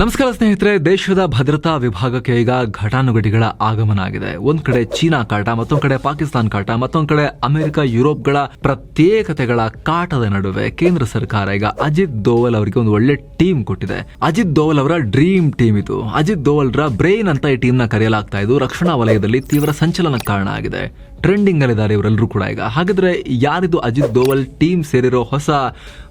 ನಮಸ್ಕಾರ ಸ್ನೇಹಿತರೆ, ದೇಶದ ಭದ್ರತಾ ವಿಭಾಗಕ್ಕೆ ಈಗ ಘಟಾನುಘಟಿಗಳ ಆಗಮನ ಆಗಿದೆ. ಒಂದ್ ಕಡೆ ಚೀನಾ ಕಾಟ, ಮತ್ತೊಂದ್ ಕಡೆ ಪಾಕಿಸ್ತಾನ ಕಾಟ, ಮತ್ತೊಂದ್ ಕಡೆ ಅಮೆರಿಕ, ಯುರೋಪ್ಗಳ ಪ್ರತ್ಯೇಕತೆಗಳ ಕಾಟದ ನಡುವೆ ಕೇಂದ್ರ ಸರ್ಕಾರ ಈಗ ಅಜಿತ್ ದೋವಲ್ ಅವರಿಗೆ ಒಂದು ಒಳ್ಳೆ ಟೀಮ್ ಕೊಟ್ಟಿದೆ. ಅಜಿತ್ ದೋವಲ್ ಅವರ ಡ್ರೀಮ್ ಟೀಮ್ ಇದು. ಅಜಿತ್ ದೋವಲ್ರ ಬ್ರೈನ್ ಅಂತ ಈ ಟೀಮ್ನ ಕರೆಯಲಾಗ್ತಾ ಇದ್ದು, ರಕ್ಷಣಾ ವಲಯದಲ್ಲಿ ತೀವ್ರ ಸಂಚಲನ ಕಾರಣ ಆಗಿದೆ. ಟ್ರೆಂಡಿಂಗ್ ಅಲ್ಲಿದ್ದಾರೆ ಇವರೆಲ್ಲರೂ ಕೂಡ ಈಗ. ಹಾಗಾದ್ರೆ ಯಾರಿದು ಅಜಿತ್ ದೋವಲ್ ಟೀಮ್ ಸೇರಿರೋ ಹೊಸ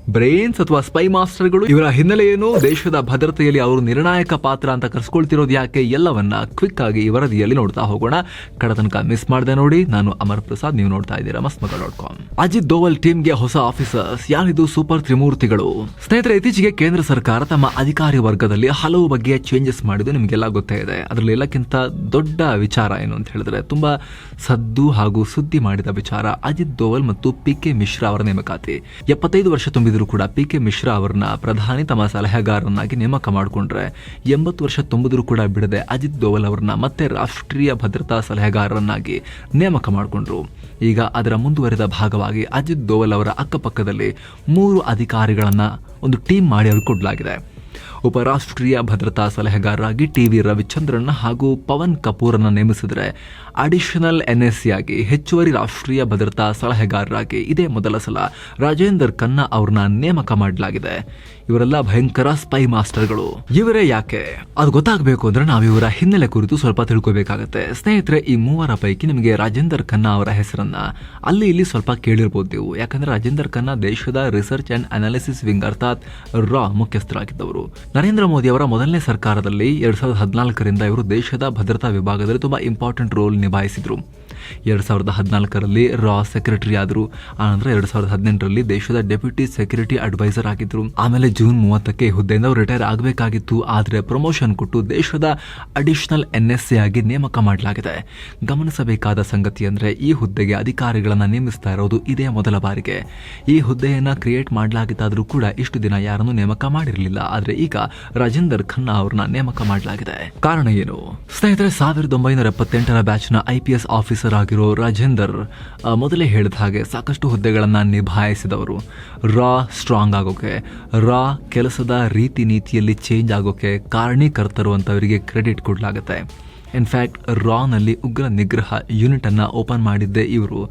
ಬ್ರೈನ್ಸ್ ಅಥವಾ ಸ್ಪೈ ಮಾಸ್ಟರ್ಗಳು? ಇವರ ಹಿನ್ನೆಲೆ ಏನು ದೇಶದ ಭದ್ರತೆಯಲ್ಲಿ ಅವರು ನಿರ್ಣಾಯಕ ಪಾತ್ರ ಅಂತ ಕರೆಸ್ಕೊಳ್ತಿರೋದು ಯಾಕೆ? ಎಲ್ಲವನ್ನ ಕ್ವಿಕ್ ಆಗಿ ಈ ವರದಿಯಲ್ಲಿ ನೋಡ್ತಾ ಹೋಗೋಣ. ಕಡತನಕ ಮಿಸ್ ಮಾಡದೆ ನೋಡಿ. ನಾನು ಅಮರ್ ಪ್ರಸಾದ್. ನೀವು ನೋಡ್ತಾ ಇದ್ದೀರಾ ಮಸ್ಮಗ ಡಾಟ್ ಕಾಮ್ ಅಜಿತ್ ದೋವಲ್ ಟೀಮ್ಗೆ ಹೊಸ ಆಫೀಸರ್ಸ್ ಯಾರಿದು ಸೂಪರ್ ತ್ರಿಮೂರ್ತಿಗಳು? ಸ್ನೇಹಿತರೆ, ಇತ್ತೀಚೆಗೆ ಕೇಂದ್ರ ಸರ್ಕಾರ ತಮ್ಮ ಅಧಿಕಾರಿ ವರ್ಗದಲ್ಲಿ ಹಲವು ಬಗೆಯ ಚೇಂಜಸ್ ಮಾಡಿದ್ದು ನಿಮಗೆಲ್ಲ ಗೊತ್ತೇ ಇದೆ. ಅದರಲ್ಲಿ ಎಲ್ಲಕ್ಕಿಂತ ದೊಡ್ಡ ವಿಚಾರ ಏನು ಅಂತ ಹೇಳಿದ್ರೆ, ತುಂಬಾ ಸದ್ದು ಹಾಗೂ ಸುದ್ದಿ ಮಾಡಿದ ವಿಚಾರ ಅಜಿತ್ ದೋವಲ್ ಮತ್ತು ಪಿ ಕೆ ಮಿಶ್ರಾ ಅವರ ನೇಮಕಾತಿ. ಎಪ್ಪತ್ತೈದು ವರ್ಷ ತುಂಬಿದ್ರು ಕೂಡ ಪಿ ಕೆ ಮಿಶ್ರಾ ಅವರನ್ನ ಪ್ರಧಾನಿ ತಮ್ಮ ಸಲಹೆಗಾರರನ್ನಾಗಿ ನೇಮಕ ಮಾಡಿಕೊಂಡ್ರೆ ಎಂಬತ್ತು ವರ್ಷ ತುಂಬಿದ್ರು ಕೂಡ ಬಿಡದೆ ಅಜಿತ್ ದೋವಲ್ ಅವರನ್ನ ಮತ್ತೆ ರಾಷ್ಟ್ರೀಯ ಭದ್ರತಾ ಸಲಹೆಗಾರರನ್ನಾಗಿ ನೇಮಕ ಮಾಡಿಕೊಂಡ್ರು. ಈಗ ಅದರ ಮುಂದುವರೆದ ಭಾಗವಾಗಿ ಅಜಿತ್ ದೋವಲ್ ಅವರ ಅಕ್ಕಪಕ್ಕದಲ್ಲಿ ಮೂರು ಅಧಿಕಾರಿಗಳನ್ನ ಒಂದು ಟೀಮ್ ಮಾಡಿ ಅವ್ರಿಗೆ ಕೊಡಲಾಗಿದೆ. ಉಪರಾಷ್ಟ್ರೀಯ ಭದ್ರತಾ ಸಲಹೆಗಾರರಾಗಿ ಟಿ ವಿ ರವಿಚಂದ್ರನ್ ಹಾಗೂ ಪವನ್ ಕಪೂರನ್ನ ನೇಮಿಸಿದರೆ ಅಡಿಷನಲ್ ಎನ್ಎಸ್ಸಿಯಾಗಿ ಹೆಚ್ಚುವರಿ ರಾಷ್ಟ್ರೀಯ ಭದ್ರತಾ ಸಲಹೆಗಾರರಾಗಿ ಇದೇ ಮೊದಲ ಸಲ ರಾಜೇಂದರ್ ಖನ್ನಾ ಅವ್ರನ್ನ ನೇಮಕ ಮಾಡಲಾಗಿದೆ. ಇವರೆಲ್ಲ ಭಯಂಕರ ಸ್ಪೈ ಮಾಸ್ಟರ್ಗಳು. ಇವರೇ ಯಾಕೆ? ಅದು ಗೊತ್ತಾಗಬೇಕು ಅಂದ್ರೆ ನಾವು ಇವರ ಹಿನ್ನೆಲೆ ಕುರಿತು ಸ್ವಲ್ಪ ತಿಳ್ಕೋಬೇಕಾಗತ್ತೆ. ಸ್ನೇಹಿತರೆ, ಈ ಮೂವರ ಪೈಕಿ ನಿಮಗೆ ರಾಜೇಂದರ್ ಖನ್ನಾ ಅವರ ಹೆಸರನ್ನ ಅಲ್ಲಿ ಇಲ್ಲಿ ಸ್ವಲ್ಪ ಕೇಳಿರ್ಬೋದು ನೀವು. ಯಾಕಂದ್ರೆ ರಾಜೇಂದರ್ ಖನ್ನಾ ದೇಶದ ರಿಸರ್ಚ್ ಅಂಡ್ ಅನಾಲಿಸಿಸ್ ವಿಂಗ್ ಅರ್ಥಾತ್ ರಾ ಮುಖ್ಯಸ್ಥರಾಗಿದ್ದವರು. ನರೇಂದ್ರ ಮೋದಿ ಅವರ ಮೊದಲನೇ ಸರ್ಕಾರದಲ್ಲಿ ಎರಡ್ ಸಾವಿರದ ಹದಿನಾಲ್ಕರಿಂದ ಇವರು ದೇಶದ ಭದ್ರತಾ ವಿಭಾಗದಲ್ಲಿ ತುಂಬಾ ಇಂಪಾರ್ಟೆಂಟ್ ರೋಲ್ ನಿಭಾಯಿಸಿದ್ರು. ಎರಡ್ ಸಾವಿರದ ಹದಿನಾಲ್ಕರಲ್ಲಿ ರಾ ಸೆಕ್ರೆಟರಿ ಆದರು. ಆನಂತರ ಎರಡ್ ಸಾವಿರದ ಹದಿನೆಂಟರಲ್ಲಿ ದೇಶದ ಡೆಪ್ಯೂಟಿ ಸೆಕ್ಯೂರಿಟಿ ಅಡ್ವೈಸರ್ ಆಗಿದ್ರು. ಆಮೇಲೆ ಜೂನ್ ಮೂವತ್ತಕ್ಕೆ ಹುದ್ದೆಯಿಂದ ಅವರು ರಿಟೈರ್ ಆಗಬೇಕಾಗಿತ್ತು. ಆದರೆ ಪ್ರಮೋಷನ್ ಕೊಟ್ಟು ದೇಶದ ಅಡಿಷನಲ್ ಎನ್ ಎಸ್ ಆಗಿ ನೇಮಕ ಮಾಡಲಾಗಿದೆ. ಗಮನಿಸಬೇಕಾದ ಸಂಗತಿ ಅಂದರೆ ಈ ಹುದ್ದೆಗೆ ಅಧಿಕಾರಿಗಳನ್ನು ನೇಮಿಸ್ತಾ ಇರೋದು ಇದೇ ಮೊದಲ ಬಾರಿಗೆ. ಈ ಹುದ್ದೆಯನ್ನು ಕ್ರಿಯೇಟ್ ಮಾಡಲಾಗಿತ್ತಾದರೂ ಕೂಡ ಇಷ್ಟು ದಿನ ಯಾರನ್ನು ನೇಮಕ ಮಾಡಿರಲಿಲ್ಲ. ಆದರೆ ಈಗ ರಾಜೇಂದರ್ ಖನ್ನಾ ಅವ್ರನ್ನ ನೇಮಕ ಮಾಡಲಾಗಿದೆ. ಕಾರಣ ಏನು? ಸ್ನೇಹಿತರೆ, ಸಾವಿರದ ಒಂಬೈನೂರ ಎಪ್ಪತ್ತೆಂಟರ ಬ್ಯಾಚ್ನ ಐ ಪಿ ಎಸ್ ಆಫೀಸರ್ ಆಗಿರೋ ರಾಜೇಂದರ್ ಮೊದಲೇ ಹೇಳಿದ ಹಾಗೆ ಸಾಕಷ್ಟು ಹುದ್ದೆಗಳನ್ನ ನಿಭಾಯಿಸಿದವರು. ರಾ ಸ್ಟ್ರಾಂಗ್ ಆಗೋಕೆ, ರಾ ಕೆಲಸದ ರೀತಿ ನೀತಿಯಲ್ಲಿ ಚೇಂಜ್ ಆಗೋಕೆ ಕಾರಣೀಕರ್ತರು ಅಂತವರಿಗೆ ಕ್ರೆಡಿಟ್ ಕೊಡಲಾಗುತ್ತೆ. ಇನ್ಫ್ಯಾಕ್ಟ್ ರಾನಲ್ಲಿ ಉಗ್ರ ನಿಗ್ರಹ ಯೂನಿಟನ್ನು ಓಪನ್ ಮಾಡಿದ್ದೆ ಇವರು.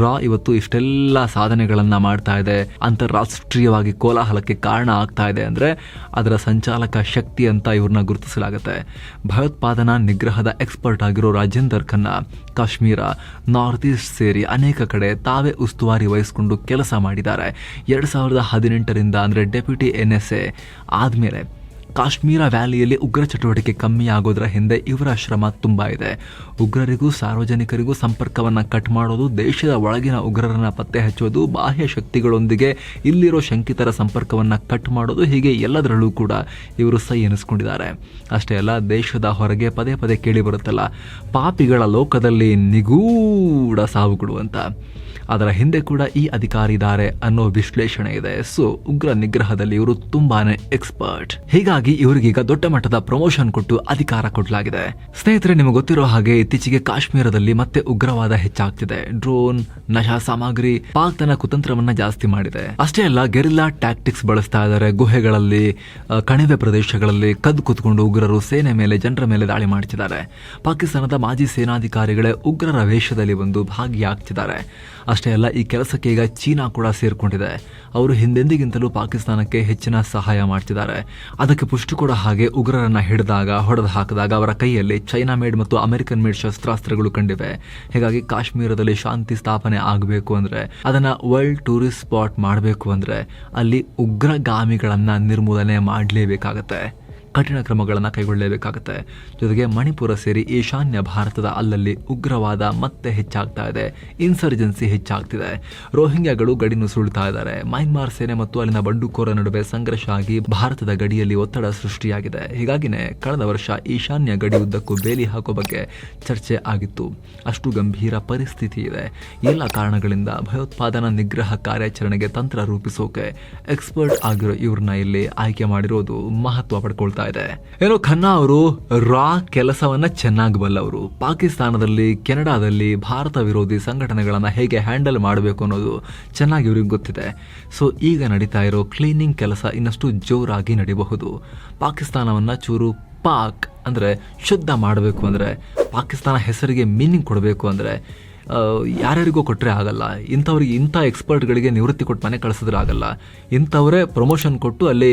ರಾ ಇವತ್ತು ಇಷ್ಟೆಲ್ಲ ಸಾಧನೆಗಳನ್ನು ಮಾಡ್ತಾ ಇದೆ. ಅಂತಾರಾಷ್ಟ್ರೀಯವಾಗಿ ಕೋಲಾಹಲಕ್ಕೆ ಕಾರಣ ಆಗ್ತಾ ಇದೆ ಅಂದರೆ ಅದರ ಸಂಚಾಲಕ ಶಕ್ತಿ ಅಂತ ಇವ್ರನ್ನ ಗುರುತಿಸಲಾಗುತ್ತೆ. ಭಯೋತ್ಪಾದನಾ ನಿಗ್ರಹದ ಎಕ್ಸ್ಪರ್ಟ್ ಆಗಿರೋ ರಾಜೇಂದರ್ ಖನ್ನಾ, ಕಾಶ್ಮೀರ ನಾರ್ತ್ ಈಸ್ಟ್ ಸೇರಿ ಅನೇಕ ಕಡೆ ತಾವೇ ಉಸ್ತುವಾರಿ ವಹಿಸಿಕೊಂಡು ಕೆಲಸ ಮಾಡಿದ್ದಾರೆ. ಎರಡು ಸಾವಿರದ ಹದಿನೆಂಟರಿಂದ ಅಂದರೆ ಡೆಪ್ಯೂಟಿ ಎನ್ ಎಸ್ ಎ ಆದ್ಮೇಲೆ ಕಾಶ್ಮೀರ ವ್ಯಾಲಿಯಲ್ಲಿ ಉಗ್ರ ಚಟುವಟಿಕೆ ಕಮ್ಮಿ ಆಗೋದ್ರ ಹಿಂದೆ ಇವರ ಶ್ರಮ ತುಂಬ ಇದೆ. ಉಗ್ರರಿಗೂ, ಸಾರ್ವಜನಿಕರಿಗೂ ಸಂಪರ್ಕವನ್ನು ಕಟ್ ಮಾಡೋದು, ದೇಶದ ಒಳಗಿನ ಉಗ್ರರನ್ನು ಪತ್ತೆ ಹಚ್ಚೋದು, ಬಾಹ್ಯ ಶಕ್ತಿಗಳೊಂದಿಗೆ ಇಲ್ಲಿರೋ ಶಂಕಿತರ ಸಂಪರ್ಕವನ್ನು ಕಟ್ ಮಾಡೋದು ಹೀಗೆ ಎಲ್ಲದರಲ್ಲೂ ಕೂಡ ಇವರು ಸೈ ಎನಿಸ್ಕೊಂಡಿದ್ದಾರೆ. ಅಷ್ಟೇ ಅಲ್ಲ, ದೇಶದ ಹೊರಗೆ ಪದೇ ಪದೇ ಕೇಳಿ ಬರುತ್ತಲ್ಲ, ಪಾಪಿಗಳ ಲೋಕದಲ್ಲಿ ನಿಗೂಢ ಸಾವುಗಳು ಅಂತ ಅದರ ಹಿಂದೆ ಕೂಡ ಈ ಅಧಿಕಾರಿ ಇದ್ದಾರೆ ಅನ್ನೋ ವಿಶ್ಲೇಷಣೆ ಇದೆ. ಸೊ ಉಗ್ರ ನಿಗ್ರಹದಲ್ಲಿ ಇವರು ತುಂಬಾನೇ ಎಕ್ಸ್ಪರ್ಟ್ ಹೀಗಾಗಿ ಇವರಿಗೀಗ ದೊಡ್ಡ ಮಟ್ಟದ ಪ್ರಮೋಷನ್ ಕೊಟ್ಟು ಅಧಿಕಾರ ಕೊಡಲಾಗಿದೆ. ಸ್ನೇಹಿತರೆ, ನಿಮಗೆ ಗೊತ್ತಿರೋ ಹಾಗೆ ಇತ್ತೀಚೆಗೆ ಕಾಶ್ಮೀರದಲ್ಲಿ ಮತ್ತೆ ಉಗ್ರವಾದ ಹೆಚ್ಚಾಗ್ತಿದೆ. ಡ್ರೋನ್ ನಶಾ ಸಾಮಗ್ರಿ, ಪಾಕ್ ತನ್ನ ಕುತಂತ್ರವನ್ನ ಜಾಸ್ತಿ ಮಾಡಿದೆ. ಅಷ್ಟೇ ಅಲ್ಲ ಗೆರಿಲ್ಲಾ ಟ್ಯಾಕ್ಟಿಕ್ಸ್ ಬಳಸ್ತಾ ಇದ್ದಾರೆ. ಗುಹೆಗಳಲ್ಲಿ ಕಣಿವೆ ಪ್ರದೇಶಗಳಲ್ಲಿ ಕದ್ದು ಕುತ್ಕೊಂಡು ಉಗ್ರರು ಸೇನೆ ಮೇಲೆ, ಜನರ ಮೇಲೆ ದಾಳಿ ಮಾಡ್ತಿದ್ದಾರೆ. ಪಾಕಿಸ್ತಾನದ ಮಾಜಿ ಸೇನಾಧಿಕಾರಿಗಳೇ ಉಗ್ರರ ವೇಷದಲ್ಲಿ ಬಂದು ಭಾಗಿಯಾಗ್ತಿದ್ದಾರೆ. ಅಷ್ಟೇ ಅಲ್ಲ, ಈ ಕೆಲಸಕ್ಕೆ ಈಗ ಚೀನಾ ಕೂಡ ಸೇರಿಕೊಂಡಿದೆ. ಅವರು ಹಿಂದೆಂದಿಗಿಂತಲೂ ಪಾಕಿಸ್ತಾನಕ್ಕೆ ಹೆಚ್ಚಿನ ಸಹಾಯ ಮಾಡ್ತಿದ್ದಾರೆ. ಅದಕ್ಕೆ ಪುಷ್ಟಿ ಕೊಡೋ ಹಾಗೆ ಉಗ್ರರನ್ನ ಹಿಡಿದಾಗ, ಹೊಡೆದು ಹಾಕಿದಾಗ ಅವರ ಕೈಯಲ್ಲಿ ಚೈನಾ ಮೇಡ್ ಮತ್ತು ಅಮೆರಿಕನ್ ಮೇಡ್ ಶಸ್ತ್ರಾಸ್ತ್ರಗಳು ಕಂಡಿವೆ. ಹೀಗಾಗಿ ಕಾಶ್ಮೀರದಲ್ಲಿ ಶಾಂತಿ ಸ್ಥಾಪನೆ ಆಗಬೇಕು ಅಂದ್ರೆ, ಅದನ್ನ ವರ್ಲ್ಡ್ ಟೂರಿಸ್ಟ್ ಸ್ಪಾಟ್ ಮಾಡಬೇಕು ಅಂದ್ರೆ, ಅಲ್ಲಿ ಉಗ್ರಗಾಮಿಗಳನ್ನು ನಿರ್ಮೂಲನೆ ಮಾಡಲೇಬೇಕಾಗತ್ತೆ. ಕಠಿಣ ಕ್ರಮಗಳನ್ನು ಕೈಗೊಳ್ಳಲೇಬೇಕಾಗುತ್ತೆ. ಜೊತೆಗೆ ಮಣಿಪುರ ಸೇರಿ ಈಶಾನ್ಯ ಭಾರತದ ಅಲ್ಲಲ್ಲಿ ಉಗ್ರವಾದ ಮತ್ತೆ ಹೆಚ್ಚಾಗ್ತಾ ಇದೆ. ಇನ್ಸರ್ಜೆನ್ಸಿ ಹೆಚ್ಚಾಗ್ತಿದೆ. ರೋಹಿಂಗ್ಯಾಗಳು ಗಡಿ ಸುಳ್ತಾ ಇದ್ದಾರೆ. ಮೈನ್ಮಾರ್ ಸೇನೆ ಮತ್ತು ಅಲ್ಲಿನ ಬಂಡುಕೋರ ನಡುವೆ ಸಂಘರ್ಷ ಆಗಿ ಭಾರತದ ಗಡಿಯಲ್ಲಿ ಒತ್ತಡ ಸೃಷ್ಟಿಯಾಗಿದೆ. ಹೀಗಾಗಿನೇ ಕಳೆದ ವರ್ಷ ಈಶಾನ್ಯ ಗಡಿ ಉದ್ದಕ್ಕೂ ಬೇಲಿ ಹಾಕೋ ಬಗ್ಗೆ ಚರ್ಚೆ ಆಗಿತ್ತು. ಅಷ್ಟು ಗಂಭೀರ ಪರಿಸ್ಥಿತಿ ಇದೆ. ಎಲ್ಲ ಕಾರಣಗಳಿಂದ ಭಯೋತ್ಪಾದನಾ ನಿಗ್ರಹ ಕಾರ್ಯಾಚರಣೆಗೆ ತಂತ್ರ ರೂಪಿಸೋಕೆ ಎಕ್ಸ್ಪರ್ಟ್ ಆಗಿರೋ ಇವ್ರನ್ನ ಇಲ್ಲಿ ಆಯ್ಕೆ ಮಾಡಿರೋದು ಮಹತ್ವ ಪಡ್ಕೊಳ್ತಾ ಆಗ್ತಾ ಇದೆ. ಏನೋ ಖನ್ನಾ ಅವರು ರಾ ಕೆಲಸವನ್ನ ಚೆನ್ನಾಗಿ ಬಲ್ಲವರು. ಪಾಕಿಸ್ತಾನದಲ್ಲಿ, ಕೆನಡಾದಲ್ಲಿ ಭಾರತ ವಿರೋಧಿ ಸಂಘಟನೆಗಳನ್ನ ಹೇಗೆ ಹ್ಯಾಂಡಲ್ ಮಾಡಬೇಕು ಅನ್ನೋದು ಚೆನ್ನಾಗಿ ಇವ್ರಿಗೆ ಗೊತ್ತಿದೆ. ಸೊ, ಈಗ ನಡೀತಾ ಇರೋ ಕ್ಲೀನಿಂಗ್ ಕೆಲಸ ಇನ್ನಷ್ಟು ಜೋರಾಗಿ ನಡಿಬಹುದು. ಪಾಕಿಸ್ತಾನವನ್ನ ಚೂರು ಪಾಕ್ ಅಂದ್ರೆ ಶುದ್ಧ ಮಾಡಬೇಕು ಅಂದ್ರೆ, ಪಾಕಿಸ್ತಾನ ಹೆಸರಿಗೆ ಮೀನಿಂಗ್ ಕೊಡಬೇಕು ಅಂದ್ರೆ ಯಾರ್ಯಾರಿಗೋ ಕೊಟ್ಟರೆ ಆಗಲ್ಲ. ಇಂಥವ್ರಿಗೆ ಇಂಥ ಎಕ್ಸ್ಪರ್ಟ್ಗಳಿಗೆ ನಿವೃತ್ತಿ ಕೊಟ್ಟು ಮನೆ ಕಳಿಸಿದ್ರೆ ಆಗಲ್ಲ. ಇಂಥವರೇ ಪ್ರಮೋಷನ್ ಕೊಟ್ಟು ಅಲ್ಲಿ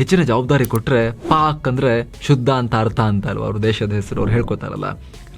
ಹೆಚ್ಚಿನ ಜವಾಬ್ದಾರಿ ಕೊಟ್ಟರೆ ಪಾಕ್ ಅಂದರೆ ಶುದ್ಧ ಅಂತ ಅರ್ಥ ಅಂತ ಅಲ್ವಾ ಅವ್ರ ದೇಶದ ಹೆಸರು ಅವ್ರು ಹೇಳ್ಕೊತಾರಲ್ಲ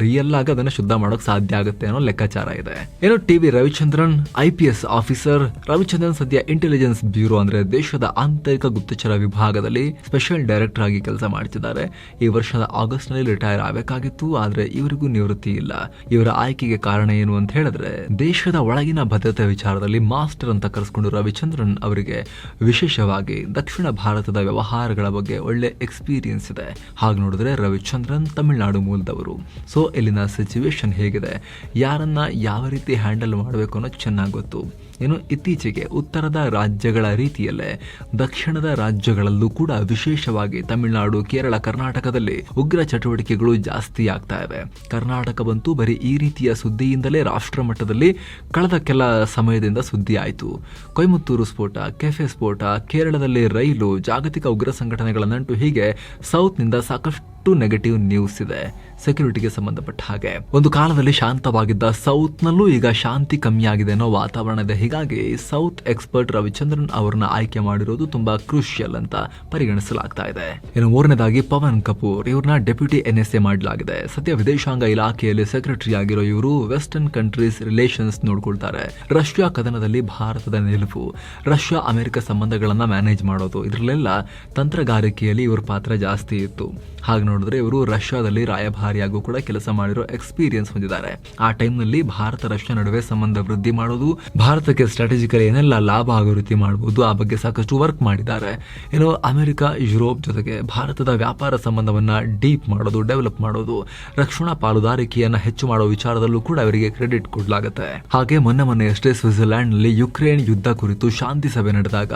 ರಿಯಲ್ ಆಗಿ ಅದನ್ನು ಶುದ್ಧ ಮಾಡೋಕೆ ಸಾಧ್ಯ ಆಗುತ್ತೆ ಅನ್ನೋ ಲೆಕ್ಕಾಚಾರ ಇದೆ. ಏನು T V Ravichandran I P S officer Ravichandran ಸದ್ಯ ಇಂಟೆಲಿಜೆನ್ಸ್ ಬ್ಯೂರೋ ಅಂದ್ರೆ ದೇಶದ ಆಂತರಿಕ ಗುಪ್ತಚರ ವಿಭಾಗದಲ್ಲಿ ಸ್ಪೆಷಲ್ ಡೈರೆಕ್ಟರ್ ಆಗಿ ಕೆಲಸ ಮಾಡ್ತಿದ್ದಾರೆ. ಈ ವರ್ಷದ ಆಗಸ್ಟ್ನಲ್ಲಿ ರಿಟೈರ್ ಆಗಬೇಕಾಗಿತ್ತು, ಆದ್ರೆ ಇವರಿಗೂ ನಿವೃತ್ತಿ ಇಲ್ಲ. ಇವರ ಆಯ್ಕೆಗೆ ಕಾರಣ ಏನು ಅಂತ ಹೇಳಿದ್ರೆ, ದೇಶದ ಒಳಗಿನ ಭದ್ರತೆ ವಿಚಾರದಲ್ಲಿ ಮಾಸ್ಟರ್ ಅಂತ ಕರೆಸ್ಕೊಂಡು ರವಿಚಂದ್ರನ್ ಅವರಿಗೆ ವಿಶೇಷವಾಗಿ ದಕ್ಷಿಣ ಭಾರತದ ವ್ಯವಹಾರಗಳ ಬಗ್ಗೆ ಒಳ್ಳೆ ಎಕ್ಸ್ಪೀರಿಯನ್ಸ್ ಇದೆ. ಹಾಗೆ ನೋಡಿದ್ರೆ ರವಿಚಂದ್ರನ್ ತಮಿಳುನಾಡು ಮೂಲದವರು. ಸೊ ಇಲ್ಲಿನ ಸಿಚುವೇಶನ್ ಹೇಗಿದೆ. ಯಾರನ್ನ ಯಾವ ರೀತಿ ಹ್ಯಾಂಡಲ್ ಮಾಡಬೇಕು ಅನ್ನೋದು ಚೆನ್ನಾಗಿ ಗೊತ್ತು. ಏನು? ಇತ್ತೀಚೆಗೆ ಉತ್ತರದ ರಾಜ್ಯಗಳ ರೀತಿಯಲ್ಲೇ ದಕ್ಷಿಣದ ರಾಜ್ಯಗಳಲ್ಲೂ ಕೂಡ ವಿಶೇಷವಾಗಿ ತಮಿಳುನಾಡು, ಕೇರಳ, ಕರ್ನಾಟಕದಲ್ಲಿ ಉಗ್ರ ಚಟುವಟಿಕೆಗಳು ಜಾಸ್ತಿ ಆಗ್ತಾ ಇವೆ ಕರ್ನಾಟಕವಂತೂ ಬರೀ ಈ ರೀತಿಯ ಸುದ್ದಿಯಿಂದಲೇ ರಾಷ್ಟ್ರ ಮಟ್ಟದಲ್ಲಿ ಕಳೆದ ಕೆಲ ಸಮಯದಿಂದ ಸುದ್ದಿ ಆಯಿತು. ಕೊಯಮತ್ತೂರು ಸ್ಫೋಟ, ಕೆಫೆ ಸ್ಫೋಟ, ಕೇರಳದಲ್ಲಿ ರೈಲು, ಜಾಗತಿಕ ಉಗ್ರ ಸಂಘಟನೆಗಳ ನಂಟು ಹೀಗೆ ಸೌತ್ನಿಂದ ಸಾಕಷ್ಟು ನೆಗೆಟಿವ್ ನ್ಯೂಸ್ ಇದೆ ಸೆಕ್ಯೂರಿಟಿಗೆ ಸಂಬಂಧಪಟ್ಟ ಹಾಗೆ. ಒಂದು ಕಾಲದಲ್ಲಿ ಶಾಂತವಾಗಿದ್ದ ಸೌತ್ ನಲ್ಲೂ ಈಗ ಶಾಂತಿ ಕಮ್ಮಿ ಆಗಿದೆ ಅನ್ನೋ ವಾತಾವರಣ ಇದೆ. ಹೀಗಾಗಿ ಸೌತ್ ಎಕ್ಸ್ಪರ್ಟ್ ರವಿಚಂದ್ರನ್ ಅವರನ್ನ ಆಯ್ಕೆ ಮಾಡಿರೋದು ತುಂಬಾ ಕ್ರೂಷಿಯಲ್ ಅಂತ ಪರಿಗಣಿಸಲಾಗ್ತಾ ಇದೆ. ಇನ್ನು ಮೂರನೇದಾಗಿ ಪವನ್ ಕಪೂರ್, ಇವ್ರನ್ನ ಡೆಪ್ಯೂಟಿ ಎನ್ ಎಸ್ ಎ ಮಾಡಲಾಗಿದೆ. ಸದ್ಯ ವಿದೇಶಾಂಗ ಇಲಾಖೆಯಲ್ಲಿ ಸೆಕ್ರೆಟರಿ ಆಗಿರೋ ಇವರು ವೆಸ್ಟರ್ನ್ ಕಂಟ್ರೀಸ್ ರಿಲೇಷನ್ಸ್ ನೋಡ್ಕೊಳ್ತಾರೆ. ರಷ್ಯಾ ಕದನದಲ್ಲಿ ಭಾರತದ ನಿಲುವು. ರಷ್ಯಾ, ಅಮೆರಿಕ ಸಂಬಂಧಗಳನ್ನ ಮ್ಯಾನೇಜ್ ಮಾಡೋದು. ಇದರಲ್ಲೆಲ್ಲ ತಂತ್ರಗಾರಿಕೆಯಲ್ಲಿ ಇವ್ರ ಪಾತ್ರ ಜಾಸ್ತಿ ಇತ್ತು. ಹಾಗೆ ನೋಡಿದ್ರೆ ಇವರು ರಷ್ಯಾದಲ್ಲಿ ರಾಯಭಾರಿಯಾಗೂ ಕೂಡ ಕೆಲಸ ಮಾಡಿರೋ ಎಕ್ಸ್ಪೀರಿಯನ್ಸ್ ಹೊಂದಿದ್ದಾರೆ. ಆ ಟೈಮ್ನಲ್ಲಿ ಭಾರತ ರಷ್ಯಾ ನಡುವೆ ಸಂಬಂಧ ವೃದ್ಧಿ ಮಾಡೋದು, ಭಾರತಕ್ಕೆ ಸ್ಟ್ರಾಟಜಿಕಲಿ ಏನೆಲ್ಲ ಲಾಭ ಆಗೋ ರೀತಿ ಮಾಡಬಹುದು ಆ ಬಗ್ಗೆ ಸಾಕಷ್ಟು ವರ್ಕ್ ಮಾಡಿದ್ದಾರೆ. ಏನು ಅಮೆರಿಕ, ಯುರೋಪ್ ಜೊತೆಗೆ ಭಾರತದ ವ್ಯಾಪಾರ ಸಂಬಂಧವನ್ನ ಡೀಪ್ ಮಾಡೋದು ಡೆವಲಪ್ ಮಾಡೋದು, ರಕ್ಷಣಾ ಪಾಲುದಾರಿಕೆಯನ್ನ ಹೆಚ್ಚು ಮಾಡೋ ವಿಚಾರದಲ್ಲೂ ಕೂಡ ಅವರಿಗೆ ಕ್ರೆಡಿಟ್ ಕೊಡಲಾಗುತ್ತೆ. ಹಾಗೆ ಮೊನ್ನೆ ಮೊನ್ನೆಯಷ್ಟೇ ಸ್ವಿಟ್ಜರ್ಲ್ಯಾಂಡ್ನಲ್ಲಿ ಯುಕ್ರೇನ್ ಯುದ್ಧ ಕುರಿತು ಶಾಂತಿ ಸಭೆ ನಡೆದಾಗ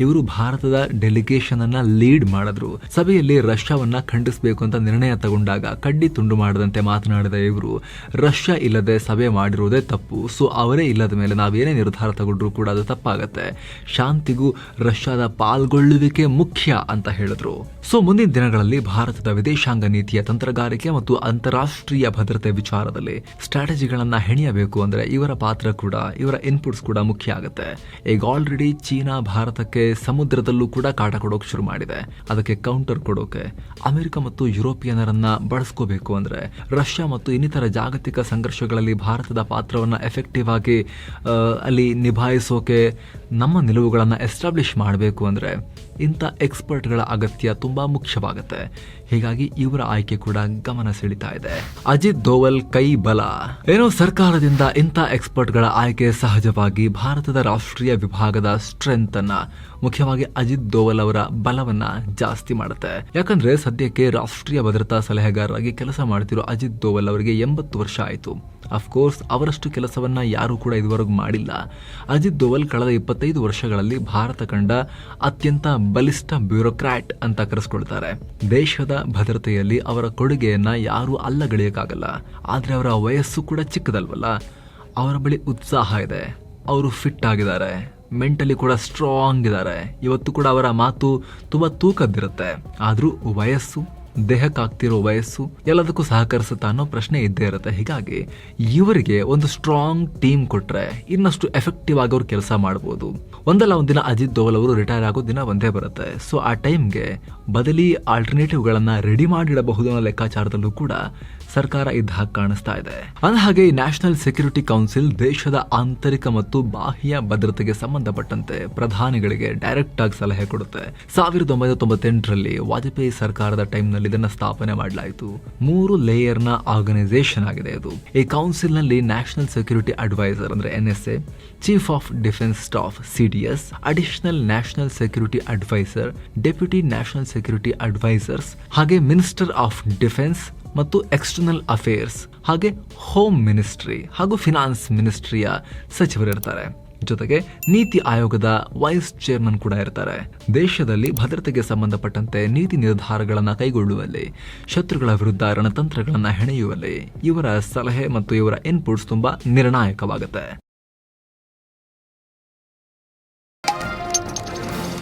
ಇವರು ಭಾರತದ ಡೆಲಿಗೇಷನ್ ಅನ್ನ ಲೀಡ್ ಮಾಡಿದ್ರು. ಸಭೆಯಲ್ಲಿ ರಷ್ಯಾವನ್ನ ಖಂಡಿಸಬೇಕು ಅಂತ ನಿರ್ಣಯ ತಗೊಂಡಾಗ ಕಡ್ಡಿ ತುಂಡು ಮಾಡದಂತೆ ಮಾತನಾಡಿದ ಇವರು, ರಷ್ಯಾ ಇಲ್ಲದೆ ಸಭೆ ಮಾಡಿರುವುದೇ ತಪ್ಪು. ಸೊ, ಅವರೇ ಇಲ್ಲದ ಮೇಲೆ ನಾವೇನೇ ನಿರ್ಧಾರ ತಗೊಂಡ್ರು ಕೂಡ ಅದು ತಪ್ಪಾಗತ್ತೆ. ಶಾಂತಿಗೂ ರಷ್ಯಾದ ಪಾಲ್ಗೊಳ್ಳುವಿಕೆ ಮುಖ್ಯ, ಅಂತ ಹೇಳಿದ್ರು. ಸೊ, ಮುಂದಿನ ದಿನಗಳಲ್ಲಿ ಭಾರತದ ವಿದೇಶಾಂಗ ನೀತಿಯ ತಂತ್ರಗಾರಿಕೆ ಮತ್ತು ಅಂತಾರಾಷ್ಟ್ರೀಯ ಭದ್ರತೆ ವಿಚಾರದಲ್ಲಿ ಸ್ಟ್ರಾಟಜಿಗಳನ್ನ ಹೆಣಿಯಬೇಕು ಅಂದ್ರೆ ಇವರ ಪಾತ್ರ ಕೂಡ, ಇವರ ಇನ್ಪುಟ್ಸ್ ಕೂಡ ಮುಖ್ಯ ಆಗುತ್ತೆ. ಈಗ ಆಲ್ರೆಡಿ ಚೀನಾ ಭಾರತಕ್ಕೆ ಸಮುದ್ರದಲ್ಲೂ ಕೂಡ ಕಾಟ ಕೊಡೋಕೆ ಶುರು ಮಾಡಿದೆ. ಅದಕ್ಕೆ ಕೌಂಟರ್ ಕೊಡೋಕೆ. ಅಮೆರಿಕ ಮತ್ತು ಯುರೋಪಿಯನರನ್ನ ಬಳಸ್ಕೋಬೇಕು ಅಂದ್ರೆ ರಷ್ಯಾ ಮತ್ತು ಇನ್ನಿತರ ಜಾಗತಿಕ ಸಂಘರ್ಷಗಳಲ್ಲಿ ಭಾರತದ ಪಾತ್ರವನ್ನು ಎಫೆಕ್ಟಿವ್ ಆಗಿ ಅಲ್ಲಿ ನಿಭಾಯಿಸೋಕೆ ನಮ್ಮ ನಿಲುವುಗಳನ್ನು ಎಸ್ಟಾಬ್ಲಿಷ್ ಮಾಡಬೇಕು ಅಂದರೆ ಇಂಥ ಎಕ್ಸ್ಪರ್ಟ್ಗಳ ಅಗತ್ಯ ತುಂಬ ಮುಖ್ಯವಾಗುತ್ತೆ. ಹೀಗಾಗಿ ಇವರ ಆಯ್ಕೆ ಕೂಡ ಗಮನ ಸೆಳೀತಾ ಇದೆ. ಅಜಿತ್ ದೋವಲ್ ಕೈ ಬಲ. ಏನೋ ಸರ್ಕಾರದಿಂದ ಇಂಥ ಎಕ್ಸ್ಪರ್ಟ್ಗಳ ಆಯ್ಕೆ ಸಹಜವಾಗಿ ಭಾರತದ ರಾಷ್ಟ್ರೀಯ ವಿಭಾಗದ ಸ್ಟ್ರೆಂತ್ ಅನ್ನ, ಮುಖ್ಯವಾಗಿ ಅಜಿತ್ ದೋವಲ್ ಅವರ ಬಲವನ್ನ ಜಾಸ್ತಿ ಮಾಡುತ್ತೆ. ಯಾಕಂದ್ರೆ ಸದ್ಯಕ್ಕೆ ರಾಷ್ಟ್ರೀಯ ಭದ್ರತಾ ಸಲಹೆಗಾರರಾಗಿ ಕೆಲಸ ಮಾಡ್ತಿರೋ ಅಜಿತ್ ದೋವಲ್ ಅವರಿಗೆ ಎಂಬತ್ತು ವರ್ಷ ಆಯಿತು. ಅಫ್ಕೋರ್ಸ್ ಅವರಷ್ಟು ಕೆಲಸವನ್ನ ಯಾರೂ ಕೂಡ ಇದುವರೆಗೂ ಮಾಡಿಲ್ಲ. ಅಜಿತ್ ದೋವಲ್ ಕಳೆದ ಇಪ್ಪತ್ತೈದು ವರ್ಷಗಳಲ್ಲಿ ಭಾರತ ಕಂಡ ಅತ್ಯಂತ ಬಲಿಷ್ಠ ಬ್ಯೂರೋಕ್ರಾಟ್ ಅಂತ ಕರೆಸ್ಕೊಳ್ತಾರೆ. ದೇಶದ ಭದ್ರತೆಯಲ್ಲಿ ಅವರ ಕೊಡುಗೆಯನ್ನ ಯಾರೂ ಅಲ್ಲಗಳೆಯೋಕ್ಕಾಗಲ್ಲ. ಆದ್ರೆ ಅವರ ವಯಸ್ಸು ಕೂಡ ಚಿಕ್ಕದಲ್ವಲ್ಲ? ಅವರ ಬಳಿ ಉತ್ಸಾಹ ಇದೆ. ಅವರು ಫಿಟ್ ಆಗಿದ್ದಾರೆ. ಮೆಂಟಲಿ ಕೂಡ ಸ್ಟ್ರಾಂಗ್ ಇದ್ದಾರೆ. ಇವತ್ತು ಕೂಡ ಅವರ ಮಾತು ತುಂಬಾ ತೂಕದ್ದಿರುತ್ತೆ. ಆದರೂ ವಯಸ್ಸು ದೇಹಕ್ಕಾಗ್ತಿರೋ ವಯಸ್ಸು ಎಲ್ಲದಕ್ಕೂ ಸಹಕರಿಸುತ್ತಾ ಅನ್ನೋ ಪ್ರಶ್ನೆ ಇದ್ದೇ ಇರುತ್ತೆ. ಹೀಗಾಗಿ ಇವರಿಗೆ ಒಂದು ಸ್ಟ್ರಾಂಗ್ ಟೀಮ್ ಕೊಟ್ರೆ ಇನ್ನಷ್ಟು ಎಫೆಕ್ಟಿವ್ ಆಗಿ ಅವ್ರು ಕೆಲಸ ಮಾಡಬಹುದು ಒಂದಲ್ಲ ಒಂದಿನ ಅಜಿತ್ ದೋವಲ್ ಅವರು ರಿಟೈರ್ ಆಗೋ ದಿನ ಒಂದೇ ಬರುತ್ತೆ. ಸೊ ಆ ಟೈಮ್ಗೆ ಬದಲಿ ಆಲ್ಟರ್ನೇಟಿವ್ಗಳನ್ನ ರೆಡಿ ಮಾಡಿಡಬಹುದು ಅನ್ನೋ ಲೆಕ್ಕಾಚಾರದಲ್ಲೂ ಕೂಡ ಸರ್ಕಾರ ಇದ್ದ ಹಾಗೆ ಕಾಣಿಸ್ತಾ ಇದೆ. ಹಾಗೆ ನ್ಯಾಷನಲ್ ಸೆಕ್ಯೂರಿಟಿ ಕೌನ್ಸಿಲ್ ದೇಶದ ಆಂತರಿಕ ಮತ್ತು ಬಾಹ್ಯ ಭದ್ರತೆಗೆ ಸಂಬಂಧಪಟ್ಟಂತೆ ಪ್ರಧಾನಿಗಳಿಗೆ ಡೈರೆಕ್ಟ್ ಆಗಿ ಸಲಹೆ ಕೊಡುತ್ತೆ. ಸಾವಿರದ ಒಂಬೈನೂರ ತೊಂಬತ್ತೆಂಟರಲ್ಲಿ ವಾಜಪೇಯಿ ಸರ್ಕಾರದ ಟೈಮ್ನಲ್ಲಿ ಇದನ್ನ ಸ್ಥಾಪನೆ ಮಾಡಲಾಯಿತು. ಮೂರು ಲೇಯರ್ನ ಆರ್ಗನೈಸೇಷನ್ ಆಗಿದೆ ಇದು ಈ ಕೌನ್ಸಿಲ್ನಲ್ಲಿ ನ್ಯಾಷನಲ್ ಸೆಕ್ಯೂರಿಟಿ ಅಡ್ವೈಸರ್ ಅಂದ್ರೆ N S A chief of defence staff CDS additional national security adviser deputy national security advisers ಹಾಗೆ ಮಿನಿಸ್ಟರ್ ಆಫ್ ಡಿಫೆನ್ಸ್ ಮತ್ತು ಎಕ್ಸ್ಟರ್ನಲ್ ಅಫೇರ್ಸ್ ಹಾಗೆ ಹೋಮ್ ಮಿನಿಸ್ಟ್ರಿ ಹಾಗೂ ಫಿನಾನ್ಸ್ ಮಿನಿಸ್ಟ್ರಿಯ ಸಚಿವರಿರ್ತಾರೆ. ಜೊತೆಗೆ ನೀತಿ ಆಯೋಗದ ವೈಸ್ ಚೇರ್ಮನ್ ಕೂಡ ಇರ್ತಾರೆ. ದೇಶದಲ್ಲಿ ಭದ್ರತೆಗೆ ಸಂಬಂಧಪಟ್ಟಂತೆ ನೀತಿ ನಿರ್ಧಾರಗಳನ್ನು ಕೈಗೊಳ್ಳುವಲ್ಲಿ, ಶತ್ರುಗಳ ವಿರುದ್ಧ ರಣತಂತ್ರಗಳನ್ನು ಹೆಣೆಯುವಲ್ಲಿ ಇವರ ಸಲಹೆ ಮತ್ತು ಇವರ ಇನ್ಪುಟ್ಸ್ ತುಂಬಾ ನಿರ್ಣಾಯಕವಾಗುತ್ತೆ.